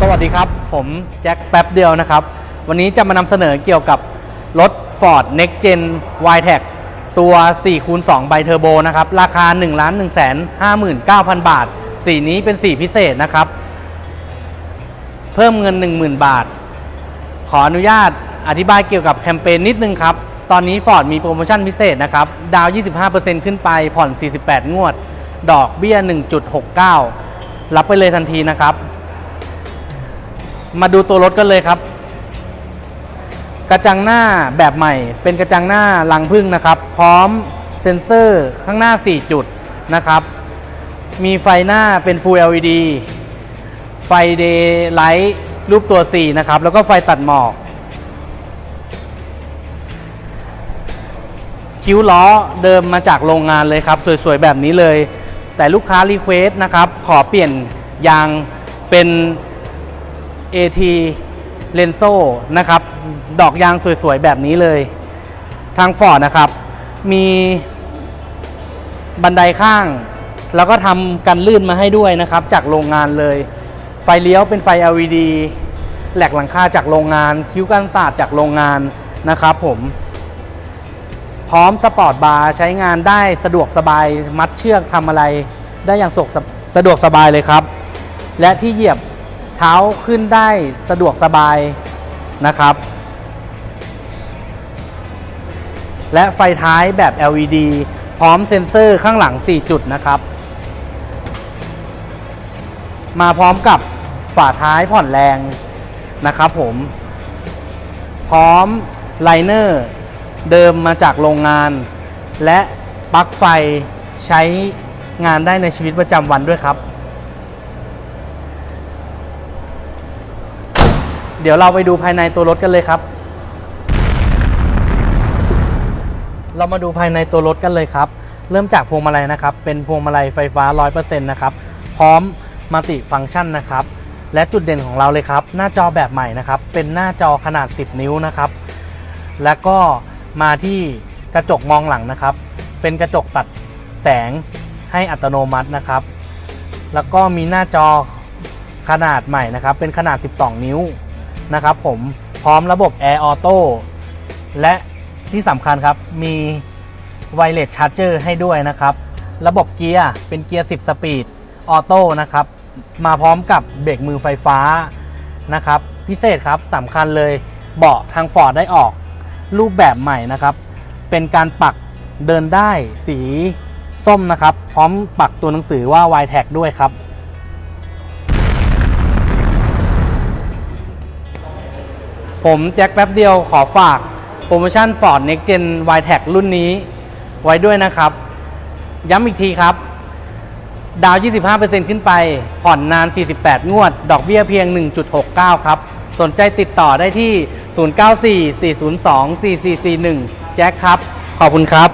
สวัสดีครับ ผมแจ็คแป๊บเดียวนะครับ วันนี้จะมานำเสนอเกี่ยวกับรถ Ford Next Gen y t e c ตัว4คูณ2ใบเทอร์โบนะครับ ราคา 1 1 5 9 0 0 0 บาท สีนี้เป็นสีพิเศษนะครับ เพิ่มเงิน 10,000 บาท ขออนุญาตอธิบายเกี่ยวกับแคมเปญนิดนึงครับ ตอนนี้ Ford มีโปรโมชั่นพิเศษนะครับ ดาว 25%ขึ้นไป ผ่อน 48 งวด ดอกเบี้ย 1.69 รับไปเลยทันทีนะครับ มาดูตัวรถกันเลยครับ กระจังหน้าแบบใหม่ เป็นกระจังหน้าลังพึ่งนะครับ พร้อมเซ็นเซอร์ข้างหน้า 4 จุดนะครับ มีไฟหน้าเป็น Full LED ไฟ Daylight รูปตัว 4 นะครับ แล้วก็ไฟตัดหมอก คิ้วล้อเดิมมาจากโรงงานเลยครับ สวยๆ แบบนี้เลย แต่ลูกค้ารีเควสนะครับ ขอเปลี่ยนยางเป็น AT l e n s o นะครับ ดอกยางสวยๆ แบบนี้เลย ทางฟอร์ดนะครับ มีบันไดข้าง แล้วก็ทำกันลื่นมาให้ด้วยนะครับ จากโรงงานเลย ไฟเลี้ยวเป็นไฟ LED แหลกหลังคาจากโรงงาน คิ้วกันศาสตร์จากโรงงานนะครับผม พร้อมสปอร์ตบาร์ใช้งานได้สะดวกสบายมัดเชือกทำอะไร ได้อย่างสสะดวกสบายเลยครับ และที่เหยียบ เท้าขึ้นได้สะดวกสบายนะครับ และไฟท้ายแบบ LED พร้อมเซ็นเซอร์ข้างหลัง 4 จุดนะครับ มาพร้อมกับฝาท้ายผ่อนแรงนะครับผม พร้อมไลเนอร์เดิมมาจากโรงงาน และปลั๊กไฟใช้งานได้ในชีวิตประจำวันด้วยครับ ดี๋ยวเราไปดูภายในตัวรถกันเลยครับ เรามาดูภายในตัวรถกันเลยครับ เริ่มจากพวงมาลัยนะครับ เป็นพวงมาลัยไฟฟ้า 100%นะครับ พร้อมมัลติฟังก์ชันนะครับ และจุดเด่นของเราเลยครับ หน้าจอแบบใหม่นะครับ เป็นหน้าจอขนาด 10 นิ้วนะครับ แล้วก็มาที่กระจกมองหลังนะครับ เป็นกระจกตัดแสงให้อัตโนมัตินะครับ แล้วก็มีหน้าจอขนาดใหม่นะครับ เป็นขนาด 12 นิ้ว นะครับผมพร้อมระบบ Air Auto และที่สำคัญครับมีไวเลสชาร์จเจอร์ให้ด้วยนะครับ ระบบเกียร์เป็นเกียร์ 10 สปีดออโต้นะครับ มาพร้อมกับเบรกมือไฟฟ้านะครับ พิเศษครับสำคัญเลยเบาะทางฟอร์ดได้ออกรูปแบบใหม่นะครับ เป็นการปักเดินได้สีส้มนะครับ พร้อมปักตัวหนังสือว่า y t a g ด้วยครับ ผมแจ็คแป๊บเดียวขอฝากโปรโมชั่น Ford Next Gen y t e c รุ่นนี้ไว้ด้วยนะครับ ย้ำอีกทีครับ ดาว 25%ขึ้นไป ผ่อนนาน 48 งวด ดอกเบี้ยเพียง 1.69 ครับ สนใจติดต่อได้ที่ 094 402 4441 แจ็คครับ ขอบคุณครับ